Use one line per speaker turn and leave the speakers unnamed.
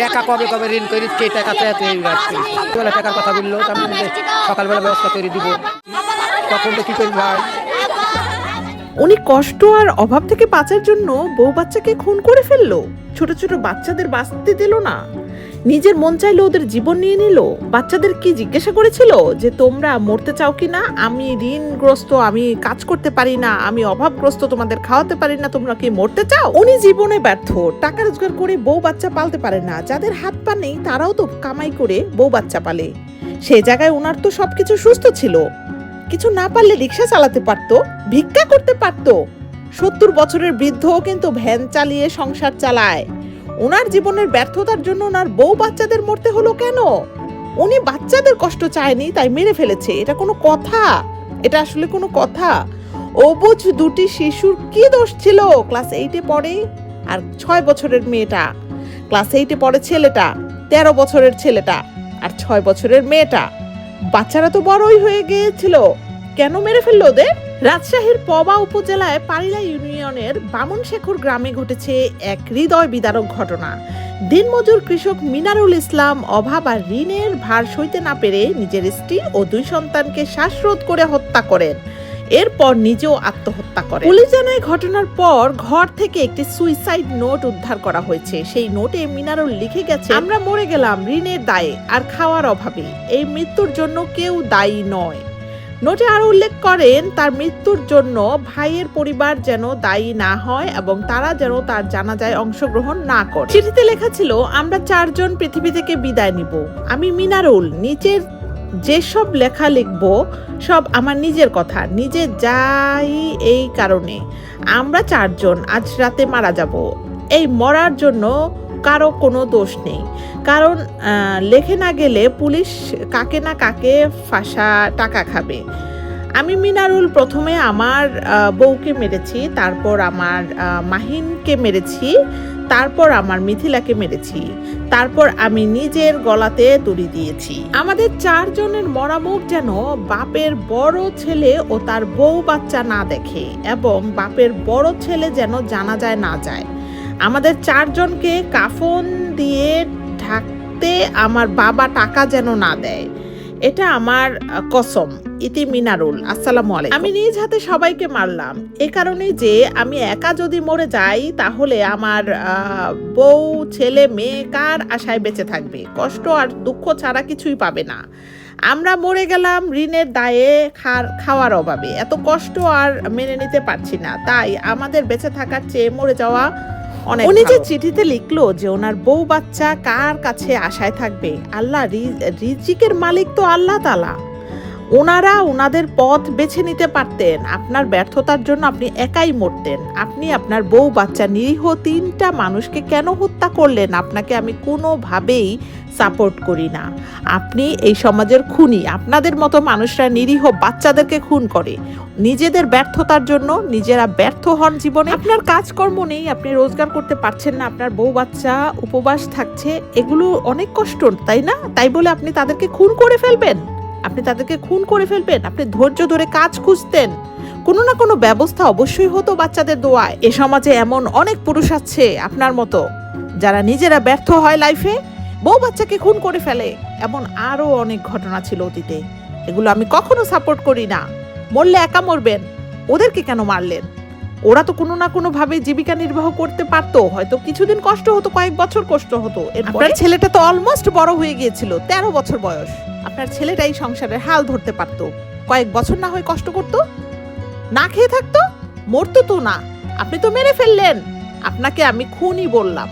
টাকা কবে কবে ঋণ করি, কে টাকা চাইতে রাখছি বেলা টাকার কথা বলল আমি সকালবেলা ব্যবস্থা করে দিব। তখন তো কি করি ভাই?
উনি কষ্ট আর অভাব থেকে বাঁচার জন্য বউ বাচ্চাকে খুন করে ফেলল। ছোট ছোট বাচ্চাদের বাঁচতে দিল না। নিজের মন চাইলো ওদের জীবন নিয়ে নিল? বাচ্চাদের কি জিজ্ঞাসা করেছিল যে তোমরা মরতে চাও কি না আমি ঋণগ্রস্ত, আমি কাজ করতে পারি না, আমি অভাবগ্রস্ত, তোমাদের খাওয়াতে পারি না, তোমরা কি মরতে চাও? উনি জীবনে ব্যর্থ। টাকা রোজগার করে বউ বাচ্চা পালতে পারে না। যাদের হাত পা নেই, তারাও তো কামাই করে বউ বাচ্চা পালে। সেই জায়গায় ওনার তো সবকিছু সুস্থ ছিল। কিছু না পারলে রিক্সা চালাতে পারতো, ভিক্ষা করতে পারতো। সত্তর বছরের বৃদ্ধও কিন্তু ভ্যান চালিয়ে সংসার চালায়। ওনার জীবনের ব্যর্থতার জন্য ওনার বউ বাচ্চাদের মরতে হলো কেন? উনি বাচ্চাদের কষ্ট চায়নি, তাই মেরে ফেলেছে। এটা কোনো কথা? এটা আসলে কোনো কথা? অবুঝ দুটি শিশুর কি দোষ ছিল? ক্লাস এইটে পড়ে আর ছয় বছরের মেয়েটা। ক্লাস এইটে পড়ে ছেলেটা, তেরো বছরের ছেলেটা আর ছয় বছরের মেয়েটা। বাচ্চারা তো বড়ই হয়ে গিয়েছিল। কেন মেরে ফেলল ওদের? রাজশাহীর পবা উপজেলায় পারিলা ইউনিয়নের বামনশেখর গ্রামে ঘটেছে এক হৃদয় বিদারক ঘটনা। দিনমজুর কৃষক মিনারুল ইসলাম অভাব আর ঋণের ভার সইতে না পেরে নিজের স্ত্রী ও দুই সন্তানকে শ্বাসরোধ করে হত্যা করেন। এরপর নিজেও আত্মহত্যা করেন। পুলিশ জানায়, ঘটনার পর ঘর থেকে একটি সুইসাইড নোট উদ্ধার করা হয়েছে। সেই নোটে মিনারুল লিখে গেছে, আমরা মরে গেলাম ঋণের দায়ে আর খাওয়ার অভাবে। এই মৃত্যুর জন্য কেউ দায়ী নয়। নোটে আরও উল্লেখ করেন, তার মৃত্যুর জন্য ভাইয়ের পরিবার যেন দায়ী না হয় এবং তারা যেন তার জানাজায় অংশগ্রহণ না করে। চিঠিতে লেখা ছিল, আমরা চারজন পৃথিবী থেকে বিদায় নিব। আমি মিনারুল, নিচের যেসব লেখা লিখব, সব আমার নিজের কথা। নিজে যাই এই কারণে। আমরা চারজন, আজ রাতে মারা যাব। এই মরার জন্য কারও কোনো দোষ নেই। কারণ লেখে না গেলে পুলিশ কাকে না কাকে ফাঁসা টাকা খাবে। আমি মিনারুল প্রথমে আমার বউকে মেরেছি, তারপর আমার মাহিনকে মেরেছি, তারপর আমার মিথিলাকে মেরেছি, তারপর আমি নিজের গলাতে তুড়ি দিয়েছি। আমাদের চারজনের মরামুখ যেন বাপের বড় ছেলে ও তার বউ বাচ্চা না দেখে এবং বাপের বড় ছেলে যেন জানা যায় না যায়। আমাদের চারজনকে কাফন দিয়ে ঢাকতে আমার বাবা টাকা যেন না দেয়। এটা আমার কসম। ইতি মিনারুল। আসসালামু আলাইকুম। আমি নিজ হাতে সবাইকে মারলাম। এ কারণে যে আমি একা যদি মরে যাই, তাহলে আমার বউ, ছেলে, মেয়ে কার আশায় বেঁচে থাকবে? কষ্ট আর দুঃখ ছাড়া কিছুই পাবে না। আমরা মরে গেলাম ঋণের দায়ে খাওয়ার অভাবে। এত কষ্ট আর মেনে নিতে পারছি না। তাই আমাদের বেঁচে থাকার চেয়ে মরে যাওয়া অনেক উনি যে চিঠিতে লিখলো যে ওনার বউ বাচ্চা কার কাছে আশায় থাকবে? আল্লাহ রিজিকের মালিক তো আল্লাহ তালা ওনারা ওনাদের পথ বেছে নিতে পারতেন। আপনার ব্যর্থতার জন্য আপনি একাই মরতেন। আপনি আপনার বউ বাচ্চা নিরীহ তিনটা মানুষকে কেন হত্যা করলেন? আপনাকে আমি কোনোভাবেই সাপোর্ট করি না। আপনি এই সমাজের খুনি। আপনাদের মতো মানুষরা নিরীহ বাচ্চাদেরকে খুন করে। নিজেদের ব্যর্থতার জন্য নিজেরা ব্যর্থ হন জীবনে। আপনার কাজকর্ম নেই, আপনি রোজগার করতে পারছেন না, আপনার বউ বাচ্চা উপবাস থাকছে, এগুলো অনেক কষ্ট, তাই না? তাই বলে আপনি তাদেরকে খুন করে ফেলবেন? আপনি তাদেরকে খুন করে ফেলবেন, আপনি ধৈর্য ধরে কাজ খুঁজতেন। কোনো না কোনো ব্যবস্থা অবশ্যই হতো বাচ্চাদের দোয়ায়। এ সমাজে এমন অনেক পুরুষ আছে আপনার মতো, যারা নিজেরা ব্যর্থ হয় লাইফে বউ বাচ্চাকে খুন করে ফেলে। এমন আরও অনেক ঘটনা ছিল অতীতে। এগুলো আমি কখনো সাপোর্ট করি না। মরলে একা মরবেন, ওদেরকে কেন মারলেন? ওরা তো কোনো না কোনো ভাবে জীবিকা নির্বাহ করতে পারতো। হয়তো কিছুদিন কষ্ট হতো, কয়েক বছর কষ্ট হতো। আপনার ছেলেটা তো অলমোস্ট বড় হয়ে গিয়েছিল, তেরো বছর বয়স। আপনার ছেলেটাই সংসারের হাল ধরতে পারত। কয়েক বছর না হয়ে কষ্ট করত? না খেয়ে থাকতো? মরতো তো না। আপনি তো মেরে ফেললেন। আপনাকে আমি খুনই বললাম।